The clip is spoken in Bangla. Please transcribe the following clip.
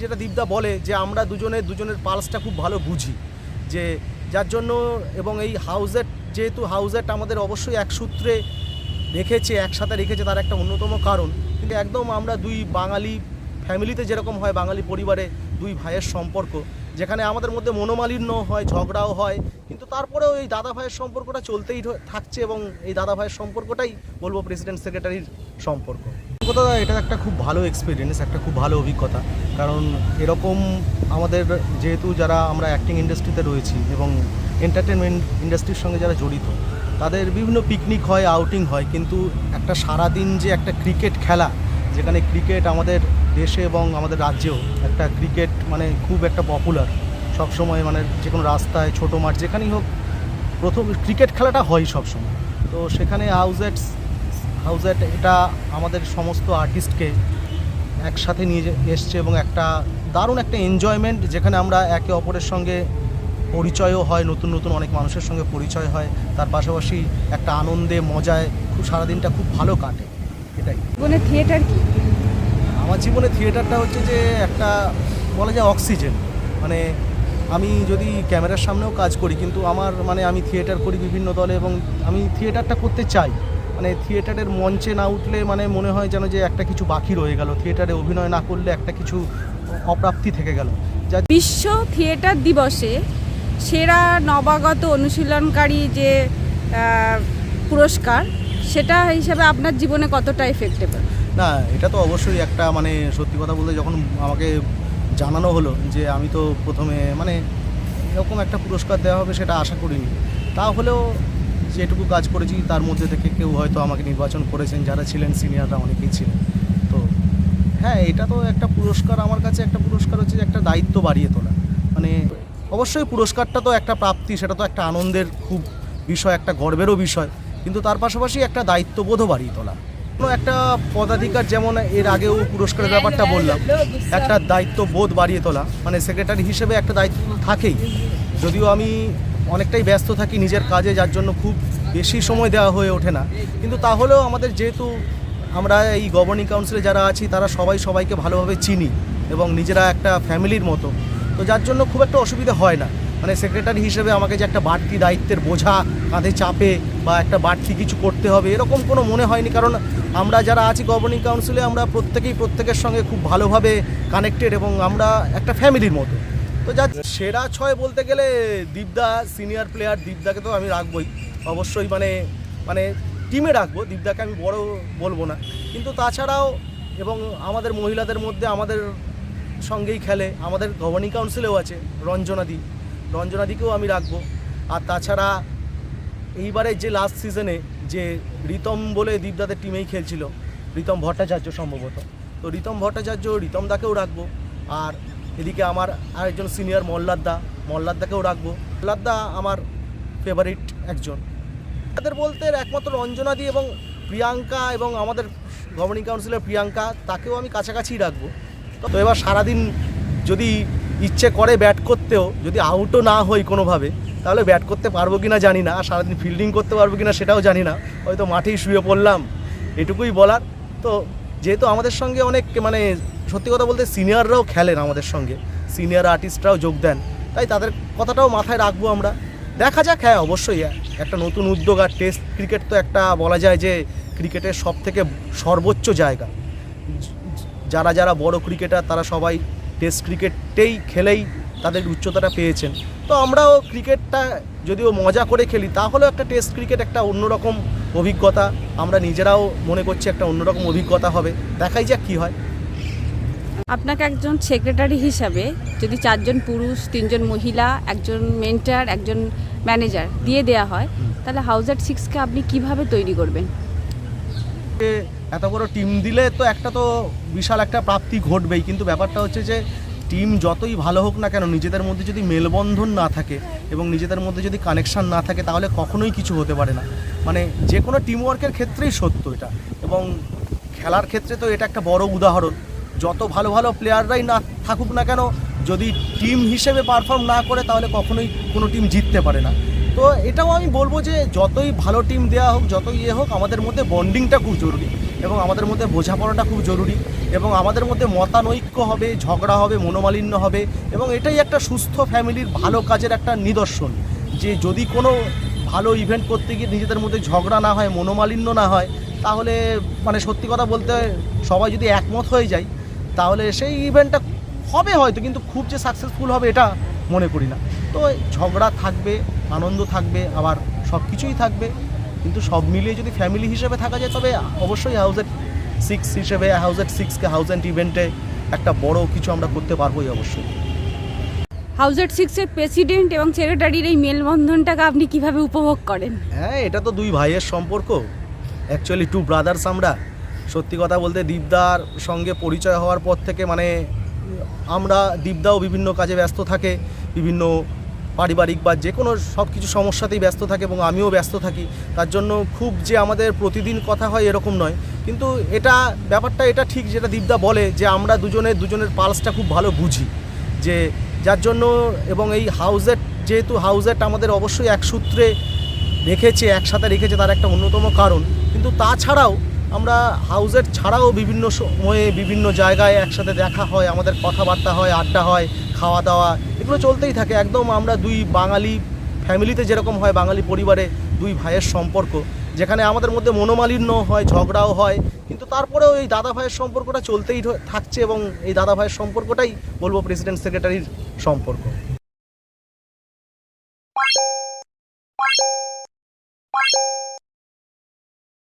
যেটা দীপদা বলে যে আমরা দুজনে দুজনের পালসটা খুব ভালো বুঝি। যে যার জন্য এবং এই হাউজের যেহেতু হাউজেট আমাদের অবশ্যই এক সূত্রে রেখেছে, একসাথে রেখেছে, তার একটা অন্যতম কারণ। কিন্তু একদম আমরা দুই বাঙালি ফ্যামিলিতে যেরকম হয়, বাঙালি পরিবারে দুই ভাইয়ের সম্পর্ক, যেখানে আমাদের মধ্যে মনোমালিন্য হয়, ঝগড়াও হয়, কিন্তু তারপরেও এই দাদা ভাইয়ের সম্পর্কটা চলতেই থাকছে এবং এই দাদা ভাইয়ের সম্পর্কটাই বলব প্রেসিডেন্ট সেক্রেটারির সম্পর্ক। কথা এটা একটা খুব ভালো এক্সপিরিয়েন্স একটা খুব ভালো অভিজ্ঞতা। কারণ এরকম আমাদের যেহেতু যারা আমরা অ্যাক্টিং ইন্ডাস্ট্রিতে রয়েছি এবং এন্টারটেনমেন্ট ইন্ডাস্ট্রির সঙ্গে যারা জড়িত, তাদের বিভিন্ন পিকনিক হয় আউটিং হয়, কিন্তু একটা সারাদিন যে একটা ক্রিকেট খেলা, যেখানে ক্রিকেট আমাদের দেশে এবং আমাদের রাজ্যেও একটা ক্রিকেট মানে খুব একটা পপুলার সবসময় মানে যে কোনো রাস্তায়, ছোটো মাঠ, যেখানেই হোক, প্রথম ক্রিকেট খেলাটা হয় সবসময়। তো সেখানে হাউজেটস হাউজেট এটা আমাদের সমস্ত আর্টিস্টকে একসাথে নিয়ে এসছে এবং একটা দারুণ একটা এনজয়মেন্ট যেখানে আমরা একে অপরের সঙ্গে পরিচয়ও হয় নতুন নতুন অনেক মানুষের সঙ্গে পরিচয় হয়। তার পাশাপাশি একটা আনন্দে মজায় খুব সারাদিনটা খুব ভালো কাটে। এটাই। জীবনে থিয়েটার কি? আমার জীবনে থিয়েটারটা হচ্ছে যে একটা বলা যায় অক্সিজেন মানে আমি যদি ক্যামেরার সামনেও কাজ করি কিন্তু আমার মানে আমি থিয়েটার করি বিভিন্ন দলে এবং আমি থিয়েটারটা করতে চাই। মানে থিয়েটারের মঞ্চে না উঠলে মানে মনে হয় যেন যে একটা কিছু বাকি রয়ে গেল। থিয়েটারে অভিনয় না করলে একটা কিছু অপ্রাপ্তি থেকে গেল। যা বিশ্ব থিয়েটার দিবসে সেরা নবাগত অনুশীলনকারী যে পুরস্কার সেটা হিসাবে আপনার জীবনে কতটা এফেক্টেবল না এটা তো অবশ্যই একটা মানে সত্যি কথা বলতে যখন আমাকে জানানো হলো যে আমি তো প্রথমে মানে এরকম একটা পুরস্কার দেওয়া হবে সেটা আশা করিনি। তাহলেও যেটুকু কাজ করেছি, তার মধ্যে থেকে কেউ হয়তো আমাকে নির্বাচন করেছেন, যারা ছিলেন সিনিয়ররা অনেকেই ছিলেন। তো হ্যাঁ এটা তো একটা পুরস্কার, আমার কাছে একটা পুরস্কার হচ্ছে যে একটা দায়িত্ব বাড়িয়ে তোলা। মানে অবশ্যই পুরস্কারটা তো একটা প্রাপ্তি, সেটা তো একটা আনন্দের খুব বিষয়, একটা গর্বেরও বিষয়, কিন্তু তার পাশাপাশি একটা দায়িত্ববোধও বাড়িয়ে তোলা। কোনো একটা পদাধিকার যেমন এর আগেও পুরস্কারের ব্যাপারটা বললাম, একটা দায়িত্ববোধ বাড়িয়ে তোলা। মানে সেক্রেটারি হিসেবে একটা দায়িত্ব থাকেই। যদিও আমি অনেকটাই ব্যস্ত থাকি নিজের কাজে, যার জন্য খুব বেশি সময় দেওয়া হয়ে ওঠে না। কিন্তু তাহলেও আমাদের যেহেতু আমরা এই গভর্নিং কাউন্সিলে যারা আছি, তারা সবাই সবাইকে ভালোভাবে চিনি এবং নিজেরা একটা ফ্যামিলির মতো। তো যার জন্য খুব একটা অসুবিধা হয় না। মানে সেক্রেটারি হিসেবে আমাকে যে একটা বাড়তি দায়িত্বের বোঝা, কাঁধে চাপে বা একটা বাড়তি কিছু করতে হবে, এরকম কোনো মনে হয়নি। কারণ আমরা যারা আছি গভর্নিং কাউন্সিলে আমরা প্রত্যেকেই প্রত্যেকের সঙ্গে খুব ভালোভাবে কানেক্টেড এবং আমরা একটা ফ্যামিলির মতো। তো যা সেরা ছয় বলতে গেলে দীপদা সিনিয়র প্লেয়ার দীপদাকে তো আমি রাখবই। অবশ্যই মানে মানে টিমে রাখব, দীপদাকে আমি বড় বলব না। কিন্তু তাছাড়াও এবং আমাদের মহিলাদের মধ্যে আমাদের সঙ্গেই খেলে, আমাদের গভর্নিং কাউন্সিলেও আছে রঞ্জনাদি রঞ্জনাদিকেও আমি রাখব। আর তাছাড়া এইবারে যে লাস্ট সিজনে যে রিতম বলে দীপদাদের টিমেই খেলছিল, রিতম ভট্টাচার্য সম্ভবত। তো রিতম ভট্টাচার্য, রিতম দাকেও রাখব। আর এদিকে আমার আরেকজন সিনিয়র মল্লাদদা মল্লাদদাকেও রাখব। মল্লাদদা আমার ফেভারিট একজন। তাদের বলতে একমাত্র রঞ্জনাদি এবং প্রিয়াঙ্কা এবং আমাদের গভর্নিং কাউন্সিলের প্রিয়াঙ্কা, তাকেও আমি কাছাকাছি রাখব। তো এবার সারাদিন যদি ইচ্ছে করে ব্যাট করতেও, যদি আউটও না হই কোনোভাবে, তাহলে ব্যাট করতে পারব কি না জানি না, আর সারাদিন ফিল্ডিং করতে পারব কি না সেটাও জানি না। হয়তো মাঠেই শুয়ে পড়লাম, এটুকুই বলার। তো যেহেতু আমাদের সঙ্গে অনেক মানে সত্যি কথা বলতে সিনিয়ররাও খেলেন আমাদের সঙ্গে। সিনিয়র আর্টিস্টরাও যোগ দেন। তাই তাদের কথাটাও মাথায় রাখব আমরা। দেখা যাক হ্যাঁ অবশ্যই হ্যাঁ, একটা নতুন উদ্যোগ আর টেস্ট ক্রিকেট তো একটা বলা যায় যে ক্রিকেটের সব থেকে সর্বোচ্চ জায়গা। যারা যারা বড় ক্রিকেটার তারা সবাই টেস্ট ক্রিকেটেই খেলেই তাদের উচ্চতাটা পেয়েছেন। তো আমরাও ক্রিকেটটা যদিও মজা করে খেলি তাহলেও একটা টেস্ট ক্রিকেট একটা অন্যরকম অভিজ্ঞতা। আমরা নিজেরাও মনে করছি একটা অন্যরকম অভিজ্ঞতা হবে। দেখাই যাক কী হয়। আপনাকে একজন সেক্রেটারি হিসাবে যদি চারজন পুরুষ, তিনজন মহিলা, একজন মেন্টার, একজন ম্যানেজার দিয়ে দেয়া হয়, তাহলে হাউস অ্যাট সিক্সকে আপনি কীভাবে তৈরি করবেন? এত বড় টিম দিলে তো একটা তো বিশাল একটা প্রাপ্তি ঘটবেই। কিন্তু ব্যাপারটা হচ্ছে যে টিম যতই ভালো হোক না কেন, নিজেদের মধ্যে যদি মেলবন্ধন না থাকে এবং নিজেদের মধ্যে যদি কানেকশান না থাকে, তাহলে কখনোই কিছু হতে পারে না। মানে যে কোনো টিম ওয়ার্কের ক্ষেত্রেই সত্য এটা। এবং খেলার ক্ষেত্রে তো এটা একটা বড় উদাহরণ। যত ভালো ভালো প্লেয়াররাই না থাকুক না কেন, যদি টিম হিসেবে পারফর্ম না করে, তাহলে কখনোই কোনো টিম জিততে পারে না। তো এটাও আমি বলব যে, যতই ভালো টিম দেওয়া হোক, যতই ইয়ে হোক, আমাদের মধ্যে বন্ডিংটা খুব জরুরি এবং আমাদের মধ্যে বোঝাপড়াটা খুব জরুরি এবং আমাদের মধ্যে মতানৈক্য হবে, ঝগড়া হবে, মনোমালিন্য হবে এবং এটাই একটা সুস্থ ফ্যামিলির ভালো কাজের একটা নিদর্শন। যে যদি কোনো ভালো ইভেন্ট করতে গিয়ে নিজেদের মধ্যে ঝগড়া না হয়, মনোমালিন্য না হয়, তাহলে মানে সত্যি কথা বলতে সবাই যদি একমত হয়ে যায় তাহলে সেই ইভেন্টটা হবে হয়তো কিন্তু খুব যে সাকসেসফুল হবে এটা মনে করি না। তো ঝগড়া থাকবে আনন্দ থাকবে আবার সব কিছুই থাকবে। কিন্তু সব মিলিয়ে যদি ফ্যামিলি হিসেবে থাকা যায় তবে অবশ্যই হাউজের সিক্স হিসেবে হাউজের সিক্সকে হাউস এন্ড ইভেন্টে একটা বড় কিছু আমরা করতে পারবোই অবশ্যই। হাউজেট সিক্সের প্রেসিডেন্ট এবং সেক্রেটারির এই মেলবন্ধনটাকে আপনি কীভাবে উপভোগ করেন? হ্যাঁ এটা তো দুই ভাইয়ের সম্পর্ক। অ্যাকচুয়ালি টু ব্রাদার্স আমরা। সত্যি কথা বলতে দীপদার সঙ্গে পরিচয় হওয়ার পর থেকে মানে আমরা দীপদাও বিভিন্ন কাজে ব্যস্ত থাকে, বিভিন্ন পারিবারিক বা যে কোনো সব কিছু সমস্যাতেই ব্যস্ত থাকে এবং আমিও ব্যস্ত থাকি। তার জন্য খুব যে আমাদের প্রতিদিন কথা হয় এরকম নয়। কিন্তু এটা, ব্যাপারটা এটা ঠিক যেটা দীপদা বলে যে আমরা দুজনের দুজনের পালসটা খুব ভালো বুঝি। যে যার জন্য এবং এই হাউজের যেহেতু হাউজেট আমাদের অবশ্যই এক সূত্রে রেখেছে, একসাথে রেখেছে তার একটা অন্যতম কারণ। কিন্তু তাছাড়াও আমরা হাউজের ছাড়াও বিভিন্ন সময়ে বিভিন্ন জায়গায় একসাথে দেখা হয়, আমাদের কথাবার্তা হয়, আড্ডা হয়, খাওয়া দাওয়া, এগুলো চলতেই থাকে। একদম আমরা দুই বাঙালি ফ্যামিলিতে যেরকম হয়, বাঙালি পরিবারে দুই ভাইয়ের সম্পর্ক। যেখানে আমাদের মধ্যে মনোমালিন্য হয়, ঝগড়াও হয়, কিন্তু তারপরেও এই দাদা ভাইয়ের সম্পর্কটা চলতেই থাকছে এবং এই দাদা ভাইয়ের সম্পর্কটাই বলব প্রেসিডেন্ট সেক্রেটারির সম্পর্ক।